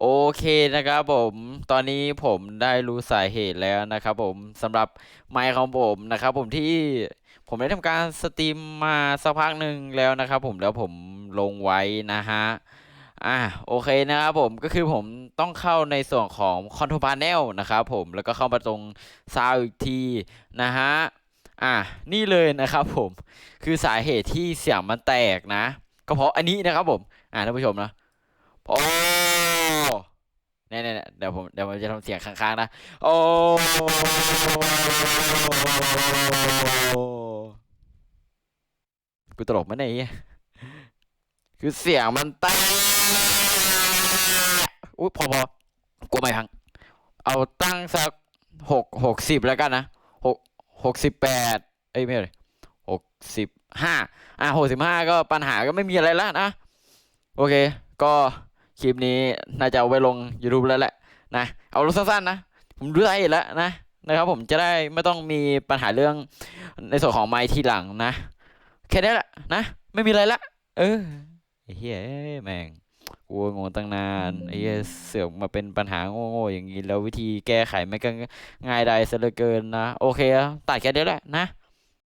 โอเคนะครับผมตอนนี้ผมได้รู้สาเหตุแล้วนะครับผมสำหรับไมค์ของผมนะครับผมที่ผมได้ทำการสตรีมมาสักพักหนึ่งแล้วนะครับผมแล้วผมลงไว้นะฮะอะโอเคนะครับผมก็คือผมต้องเข้าในส่วนของ Control Panel นะครับผมแล้วก็เข้ามาตรง Sound อีกทีนะฮะอะนี่เลยนะครับผมคือสาเหตุที่เสียงมันแตกนะ ก็เพราะอันนี้นะครับผมอะท่านผู้ชมนะเนี่ย เนี่ยเนี่ยเดี๋ยวผมเดี๋ยวผมจะทำเสียงค้างๆนะ โอ้กูตลกไหมเนี่ยเหี้ยคือเสียงมันแตกอุ้ยพอพอกลัวไม่พัง เอาตั้งสักหกหกสิบแล้วกันนะหกหกสิบแปดเอ้ยไม่ใช่หกสิบห้าอะหกสิบห้าก็ปัญหาก็ไม่มีอะไรแล้วนะ โอเค ก็ คลิปนี้น่าจะเอาไปลง YouTube แล้วแหละนะเอาลงสั้นๆนะ ผมรู้สาเหตุแล้วนะนะครับผมจะได้ไม่ต้องมีปัญหาเรื่องในส่วนของไมค์ทีหลังนะ แค่นี้แหละนะ ไม่มีอะไรละ เออไอ้เหี้ยแม่งกูงงตั้งนานไอ้เหี้ยเสือกมาเป็นปัญหาโง่ๆอย่างนี้ แล้ววิธีแก้ไขไมันก็ง่ายได้ซะเหลือเกินนะ โอเคอะตัดแค่นี้แหละนะ